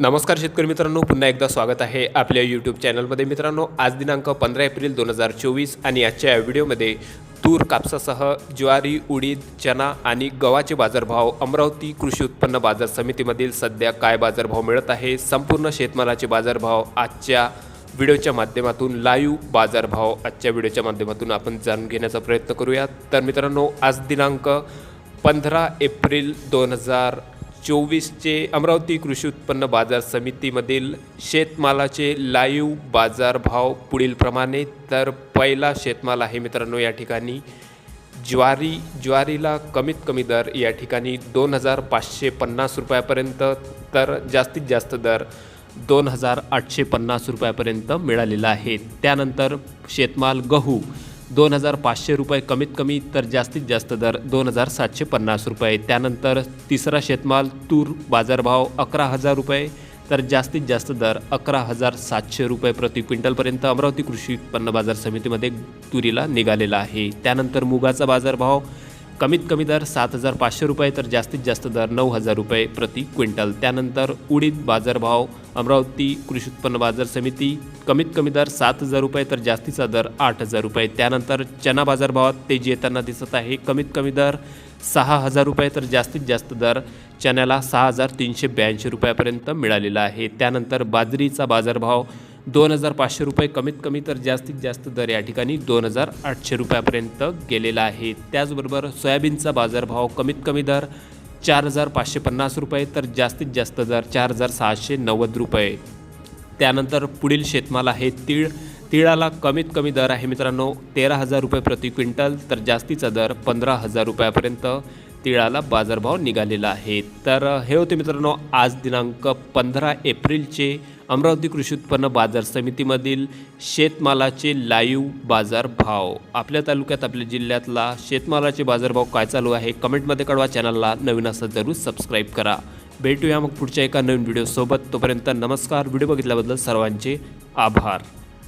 नमस्कार शेतकरी मित्रांनो पुन्हा एकदा स्वागत आहे आपल्या यूट्यूब चॅनलमध्ये मित्रांनो आज दिनांक पंधरा एप्रिल दोन हजार चोवीस आणि आजच्या या व्हिडिओमध्ये तूर कापसासह ज्वारी उडीद चना आणि गव्हाचे बाजारभाव अमरावती कृषी उत्पन्न बाजार समितीमधील सध्या काय बाजारभाव मिळत आहे संपूर्ण शेतमालाचे बाजारभाव आजच्या व्हिडिओच्या माध्यमातून लाईव्ह बाजारभाव आजच्या व्हिडिओच्या माध्यमातून आपण जाणून घेण्याचा प्रयत्न करूयात. तर मित्रांनो आज दिनांक पंधरा एप्रिल दोन हजार चोवीसचे अमरावती कृषी उत्पन्न बाजार समितीमधील शेतमालाचे लाईव्ह बाजारभाव पुढीलप्रमाणे तर पहिला शेतमाल आहे मित्रांनो या ठिकाणी. ज्वारी ज्वारीला कमीत कमी दर या ठिकाणी दोन हजार पाचशे पन्नास रुपयापर्यंत तर जास्तीत जास्त दर दोन हजार आठशे पन्नास रुपयापर्यंत मिळालेला आहे. त्यानंतर शेतमाल गहू दोन हजार पाचशे रुपये कमीत कमी तर जास्तीत जास्त दर दोन हजार सातशे पन्नास रुपये. त्यानंतर तिसरा शेतमाल तूर बाजारभाव अकरा हजार रुपये तर जास्तीत जास्त दर अकरा हजार सातशे रुपये प्रति क्विंटलपर्यंत अमरावती कृषी उत्पन्न बाजार समितीमध्ये तुरीला निघालेला आहे. त्यानंतर मुगाचा बाजारभाव कमीत कमी दर सात हजार पाचशे रुपये तर जास्तीत जास्त दर नऊ हजार रुपये प्रति क्विंटल. त्यानंतर उडीद बाजारभाव अमरावती कृषी उत्पन्न बाजार समिती कमीत कमी दर सात हजार रुपये तर जास्तीचा दर आठ हजार रुपये. त्यानंतर चना बाजारभावात तेजी येताना दिसत आहे कमीत कमी दर सहा हजार रुपये तर जास्तीत जास्त दर चण्याला सहा हजार तीनशे ब्याऐंशी रुपयापर्यंत मिळालेला आहे. त्यानंतर बाजरीचा बाजारभाव दोन हजार पाचशे रुपये कमीत कमी तर जास्तीत जास्त दर या ठिकाणी दोन हजार आठशे रुपयापर्यंत गेलेला आहे. त्याचबरोबर सोयाबीनचा बाजारभाव कमीत कमी दर चार हजार पाचशे पन्नास रुपये तर जास्तीत जास्त दर चार हजार सहाशे नव्वद रुपये. त्यानंतर पुढील शेतमाल आहे तीळ. तिळाला कमीत कमी दर आहे मित्रांनो तेरा हजार रुपये प्रति क्विंटल तर जास्तीचा दर पंधरा हजार रुपयापर्यंत तिळाला बाजारभाव निघालेला आहे. तर हे होते मित्रांनो आज दिनांक पंधरा एप्रिलचे अमरावती कृषी उत्पन्न बाजार समितीमधील शेतमालाचे लाईव्ह बाजारभाव. आपल्या तालुक्यात आपल्या जिल्ह्यातला शेतमालाचे बाजारभाव काय चालू आहे? कमेंटमध्ये कळवा. चॅनलला नवीन असं जरूर सबस्क्राईब करा. भेटूया मग पुढच्या एका नवीन व्हिडिओसोबत तोपर्यंत नमस्कार. व्हिडिओ बघितल्याबद्दल सर्वांचे आभार.